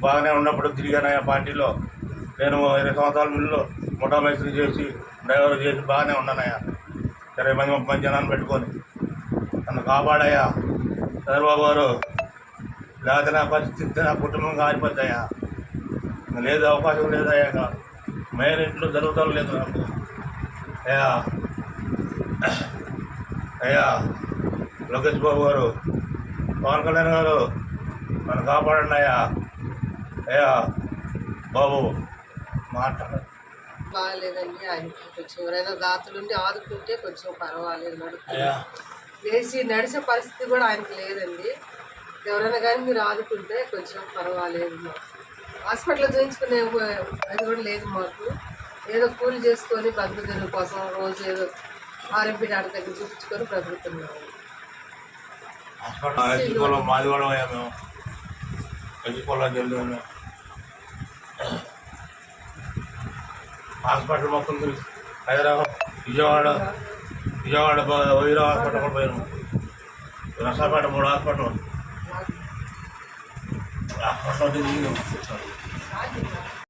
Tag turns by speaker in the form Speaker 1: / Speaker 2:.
Speaker 1: బాగానే ఉన్నప్పుడు తిరిగానయ్యా పార్టీలో. నేను ఇరవై సంవత్సరాల మిల్లులో ముఠా మైత్రి చేసి డ్రైవర్ చేసి బాగానే ఉన్నానయ్యా. ఇరవై మంది ముప్పై మంది జనాన్ని పెట్టుకొని. నన్ను కాపాడయ్యా. చంద్రబాబు గారు లేకపోతే నా పరిస్థితి నా కుటుంబం కాలిపోతాయా లేదు అవకాశం లేదయ్యా ఇంకా. ఇంట్లో జరుగుతాం లేదు నాకు. అయ్యా. అయ్యా. లోకేష్ బాబు గారు పవన్ కళ్యాణ్ గారు నన్ను కాపాడండి అయ్యా. బాబు మాట్లాడండి
Speaker 2: బాగాలేదండి ఆయనకి కొంచెం ఎవరైనా దాతలుండి ఆదుకుంటే కొంచెం పర్వాలేదు నడుపు లేచి నడిచే పరిస్థితి కూడా ఆయనకి లేదండి. ఎవరైనా కానీ మీరు ఆదుకుంటే కొంచెం పర్వాలేదు హాస్పిటల్లో చూపించుకునే అది కూడా లేదు మాకు. ఏదో కూలి చేసుకొని బతుకుదల కోసం రోజు ఏదో ఆర్ఎంపీ డాక్టర్ దగ్గర చూపించుకొని బ్రతుకుతున్నాము.
Speaker 1: హాస్పిటల్ మాది కూడా మేము. హాస్పిటల్ మొత్తం తిరిగి హైదరాబాద్ విజయవాడ విజయవాడ వైరా హాస్పిటల్ కూడా పోయాము నర్సాపేట మూడు హాస్పిటల్. హాస్పిటల్ తిరిగి